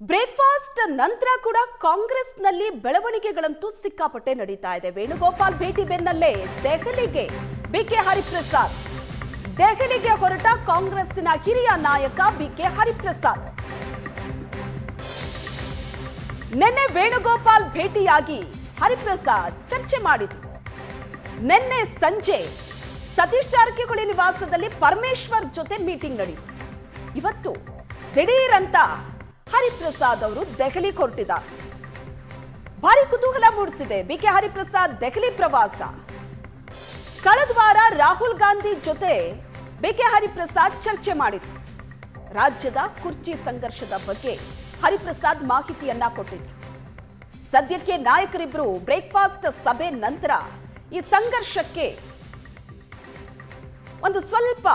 Breakfast ನಂತರ ಕೂಡ ಕಾಂಗ್ರೆಸ್ನಲ್ಲಿ ಬೆಳವಣಿಗೆಗಳಂತೂ ಸಿಕ್ಕಾಪಟ್ಟೆ ನಡೀತಾ ಇದೆ. ವೇಣುಗೋಪಾಲ್ ಭೇಟಿ ಬೆನ್ನಲ್ಲೇ ದೆಹಲಿಗೆ ಬಿಕೆ ಹರಿಪ್ರಸಾದ್. ದೆಹಲಿಗೆ ಹೊರಟ ಕಾಂಗ್ರೆಸ್ಸಿನ ಹಿರಿಯ ನಾಯಕ ಬಿಕೆ ಹರಿಪ್ರಸಾದ್. ನಿನ್ನೆ ವೇಣುಗೋಪಾಲ್ ಭೇಟಿಯಾಗಿ ಹರಿಪ್ರಸಾದ್ ಚರ್ಚೆ ಮಾಡಿದ್ರು. ನಿನ್ನೆ ಸಂಜೆ ಸತೀಶ್ ಜಾರಕಿಹೊಳಿ ನಿವಾಸದಲ್ಲಿ ಪರಮೇಶ್ವರ್ ಜೊತೆ ಮೀಟಿಂಗ್ ನಡೆಯಿತು ಇವತ್ತು ದಿಢೀರಂತ ಹರಿಪ್ರಸಾದ್ ಅವರು ದೆಹಲಿ ಹೊರಟಿದ್ದಾರೆ ಭಾರಿ ಕುತೂಹಲ ಮೂಡಿಸಿದೆ. ಬಿಕೆ ಹರಿಪ್ರಸಾದ್ ದೆಹಲಿ ಪ್ರವಾಸ. ಕಳೆದ ವಾರ ರಾಹುಲ್ ಗಾಂಧಿ ಜೊತೆ ಬಿಕೆ ಹರಿಪ್ರಸಾದ್ ಚರ್ಚೆ ಮಾಡಿದ್ರು. ರಾಜ್ಯದ ಕುರ್ಚಿ ಸಂಘರ್ಷದ ಬಗ್ಗೆ ಹರಿಪ್ರಸಾದ್ ಮಾಹಿತಿಯನ್ನ ಕೊಟ್ಟಿದ್ರು. ಸದ್ಯಕ್ಕೆ ನಾಯಕರಿಬ್ರು ಬ್ರೇಕ್ಫಾಸ್ಟ್ ಸಭೆ ನಂತರ ಈ ಸಂಘರ್ಷಕ್ಕೆ ಒಂದು ಸ್ವಲ್ಪ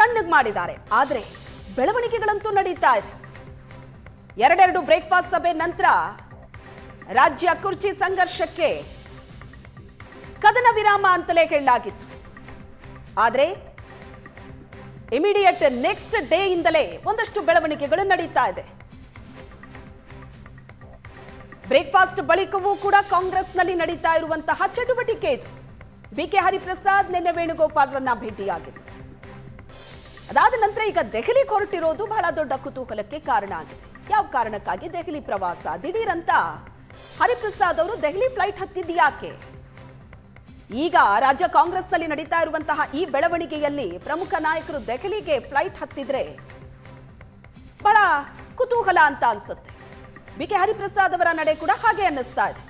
ತಣ್ಣಗ್ ಮಾಡಿದ್ದಾರೆ. ಆದ್ರೆ ಬೆಳವಣಿಗೆಗಳಂತೂ ನಡೀತಾ ಇದೆ. ಎರಡೆರಡು ಬ್ರೇಕ್ಫಾಸ್ಟ್ ಸಭೆ ನಂತರ ರಾಜ್ಯ ಕುರ್ಚಿ ಸಂಘರ್ಷಕ್ಕೆ ಕದನ ವಿರಾಮ ಅಂತಲೇ ಹೇಳಲಾಗಿತ್ತು. ಆದರೆ ಇಮಿಡಿಯೇಟ್ ನೆಕ್ಸ್ಟ್ ಡೇ ಇಂದಲೇ ಒಂದಷ್ಟು ಬೆಳವಣಿಗೆಗಳು ನಡೀತಾ ಇದೆ. ಬ್ರೇಕ್ಫಾಸ್ಟ್ ಬಳಿಕವೂ ಕೂಡ ಕಾಂಗ್ರೆಸ್ನಲ್ಲಿ ನಡೀತಾ ಇರುವಂತಹ ಚಟುವಟಿಕೆ ಇದು. ಬಿಕೆ ಹರಿಪ್ರಸಾದ್, ನಿನ್ನೆ ವೇಣುಗೋಪಾಲ್ರನ್ನ ಭೇಟಿಯಾಗಿದ್ದು. ಅದಾದ ನಂತರ ಈಗ ದೆಹಲಿ ಹೊರಟಿರೋದು ಬಹಳ ದೊಡ್ಡ ಕುತೂಹಲಕ್ಕೆ ಕಾರಣ ಆಗಿದೆ. ಯಾವ ಕಾರಣಕ್ಕಾಗಿ ದೆಹಲಿ ಪ್ರವಾಸ? ದಿಢೀರಂತ ಹರಿಪ್ರಸಾದ್ ಅವರು ದೆಹಲಿ ಫ್ಲೈಟ್ ಹತ್ತಿದ್ದು ಯಾಕೆ? ಈಗ ರಾಜ್ಯ ಕಾಂಗ್ರೆಸ್ನಲ್ಲಿ ನಡೀತಾ ಇರುವಂತಹ ಈ ಬೆಳವಣಿಗೆಯಲ್ಲಿ ಪ್ರಮುಖ ನಾಯಕರು ದೆಹಲಿಗೆ ಫ್ಲೈಟ್ ಹತ್ತಿದ್ರೆ ಬಹಳ ಕುತೂಹಲ ಅಂತ ಅನ್ಸುತ್ತೆ. ಬಿಕೆ ಹರಿಪ್ರಸಾದ್ ಅವರ ನಡೆ ಕೂಡ ಹಾಗೆ ಅನ್ನಿಸ್ತಾ ಇದೆ.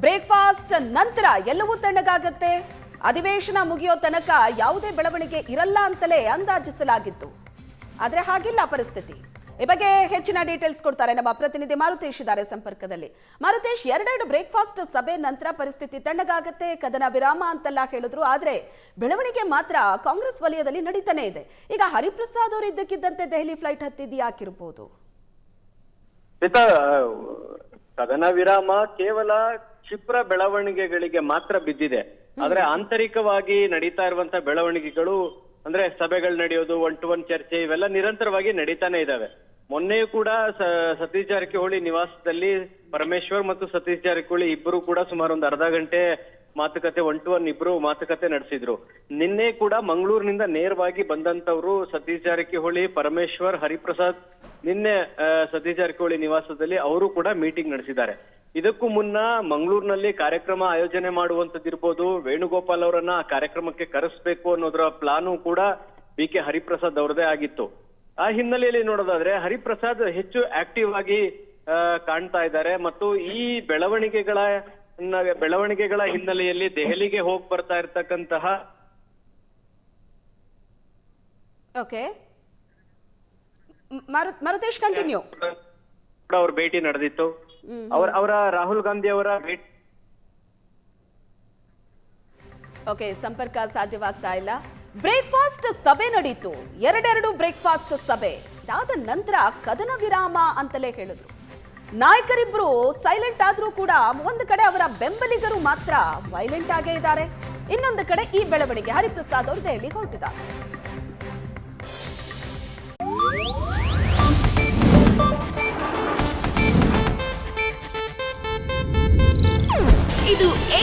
ಬ್ರೇಕ್ಫಾಸ್ಟ್ ನಂತರ ಎಲ್ಲವೂ ತಣ್ಣಗಾಗತ್ತೆ. ಅಧಿವೇಶನ ಮುಗಿಯೋ ತನಕ ಯಾವುದೇ ಬೆಳವಣಿಗೆ ಇರಲ್ಲ ಅಂತಲೇ ಅಂದಾಜಿಸಲಾಗಿತ್ತು. ಆದರೆ ಹಾಗಿಲ್ಲ ಪರಿಸ್ಥಿತಿ. ಈ ಬಗ್ಗೆ ಹೆಚ್ಚಿನ ಡೀಟೇಲ್ಸ್ ಕೊಡ್ತಾರೆ ನಮ್ಮ ಪ್ರತಿನಿಧಿ ಮಾರುತೇಶ್ ಇದ್ದಾರೆ ಸಂಪರ್ಕದಲ್ಲಿ. ಮಾರುತೇಶ್, ಎರಡೆರಡು ಬ್ರೇಕ್ಫಾಸ್ಟ್ ಸಭೆ ನಂತರ ಪರಿಸ್ಥಿತಿ ತಣ್ಣಗಾಗತ್ತೆ, ಕದನ ವಿರಾಮ ಅಂತೆಲ್ಲ ಹೇಳಿದ್ರು. ಆದ್ರೆ ಬೆಳವಣಿಗೆ ಮಾತ್ರ ಕಾಂಗ್ರೆಸ್ ವಲಯದಲ್ಲಿ ನಡೀತಾನೆ ಇದೆ. ಈಗ ಹರಿಪ್ರಸಾದ್ ಅವರು ಇದ್ದಕ್ಕಿದ್ದಂತೆ ದೆಹಲಿ ಫ್ಲೈಟ್ ಹತ್ತಿದ್ದು ಯಾಕಿರ್ಬೋದು? ಕದನ ವಿರಾಮ ಕೇವಲ ಕ್ಷಿಪ್ರ ಬೆಳವಣಿಗೆಗಳಿಗೆ ಮಾತ್ರ ಬಿದ್ದಿದೆ. ಆದ್ರೆ ಆಂತರಿಕವಾಗಿ ನಡೀತಾ ಇರುವಂತ ಬೆಳವಣಿಗೆಗಳು, ಅಂದ್ರೆ ಸಭೆಗಳು ನಡೆಯೋದು ಒನ್ ಟು ಒನ್ ಚರ್ಚೆ, ಇವೆಲ್ಲ ನಿರಂತರವಾಗಿ ನಡೀತಾನೆ ಇದ್ದಾವೆ ಮೊನ್ನೆಯೂ ಕೂಡ ಸತೀಶ್ ಜಾರಕಿಹೊಳಿ ನಿವಾಸದಲ್ಲಿ ಪರಮೇಶ್ವರ್ ಮತ್ತು ಸತೀಶ್ ಜಾರಕಿಹೊಳಿ ಇಬ್ಬರು ಕೂಡ ಸುಮಾರು ಒಂದು ಅರ್ಧ ಗಂಟೆ ಮಾತುಕತೆ ಒನ್ ಟು ಒನ್ ಇಬ್ರು ಮಾತುಕತೆ ನಡೆಸಿದ್ರು. ನಿನ್ನೆ ಕೂಡ ಮಂಗಳೂರಿನಿಂದ ನೇರವಾಗಿ ಬಂದಂತವ್ರು ಸತೀಶ್ ಜಾರಕಿಹೊಳಿ, ಪರಮೇಶ್ವರ್, ಹರಿಪ್ರಸಾದ್, ನಿನ್ನೆ ಸತೀಶ್ ಜಾರಕಿಹೊಳಿ ನಿವಾಸದಲ್ಲಿ ಅವರು ಕೂಡ ಮೀಟಿಂಗ್ ನಡೆಸಿದ್ದಾರೆ. ಇದಕ್ಕೂ ಮುನ್ನ ಮಂಗಳೂರಿನಲ್ಲಿ ಕಾರ್ಯಕ್ರಮ ಆಯೋಜನೆ ಮಾಡುವಂತದ್ದಿರ್ಬೋದು ವೇಣುಗೋಪಾಲ್ ಅವರನ್ನ ಆ ಕಾರ್ಯಕ್ರಮಕ್ಕೆ ಕರೆಸ್ಬೇಕು ಅನ್ನೋದರ ಪ್ಲಾನು ಕೂಡ ಬಿ ಕೆ ಹರಿಪ್ರಸಾದ್ ಅವರದೇ ಆಗಿತ್ತು. ಆ ಹಿನ್ನೆಲೆಯಲ್ಲಿ ನೋಡೋದಾದ್ರೆ ಹರಿಪ್ರಸಾದ್ ಹೆಚ್ಚು ಆಕ್ಟಿವ್ ಆಗಿ ಕಾಣ್ತಾ ಇದ್ದಾರೆ ಮತ್ತು ಈ ಬೆಳವಣಿಗೆಗಳ ಬೆಳವಣಿಗೆಗಳ ಹಿನ್ನೆಲೆಯಲ್ಲಿ ದೆಹಲಿಗೆ ಹೋಗಿ ಬರ್ತಾ ಇರ್ತಕ್ಕಂತಹ ಓಕೆ ಮಾರುತೇಶ್ ಕಂಟಿನ್ಯೂ ಅವ್ರ ಭೇಟಿ ನಡೆದಿತ್ತು. ಅವರ ಅವರ ರಾಹುಲ್ ಗಾಂಧಿ ಅವರ ಭೇಟಿ. ಓಕೆ ಸಂಪರ್ಕ ಸಾಧ್ಯವಾಗ್ತಾ ಇಲ್ಲ. ಬ್ರೇಕ್ಫಾಸ್ಟ್ ಸಭೆ ನಡೀತು. ಎರಡೆರಡು ಬ್ರೇಕ್ಫಾಸ್ಟ್ ಸಭೆ. ಅದಾದ ನಂತರ ಕದನ ವಿರಾಮ ಅಂತಲೇ ಹೇಳಿದ್ರು. ನಾಯಕರಿಬ್ರು ಸೈಲೆಂಟ್ ಆದ್ರೂ ಕೂಡ ಒಂದು ಕಡೆ ಅವರ ಬೆಂಬಲಿಗರು ಮಾತ್ರ ವೈಲೆಂಟ್ ಆಗೇ ಇದ್ದಾರೆ. ಇನ್ನೊಂದು ಕಡೆ ಈ ಬೆಳವಣಿಗೆ. ಹರಿಪ್ರಸಾದ್ ಅವರು ದೆಹಲಿಗೆ ಹೊರಟಿದ್ದಾರೆ.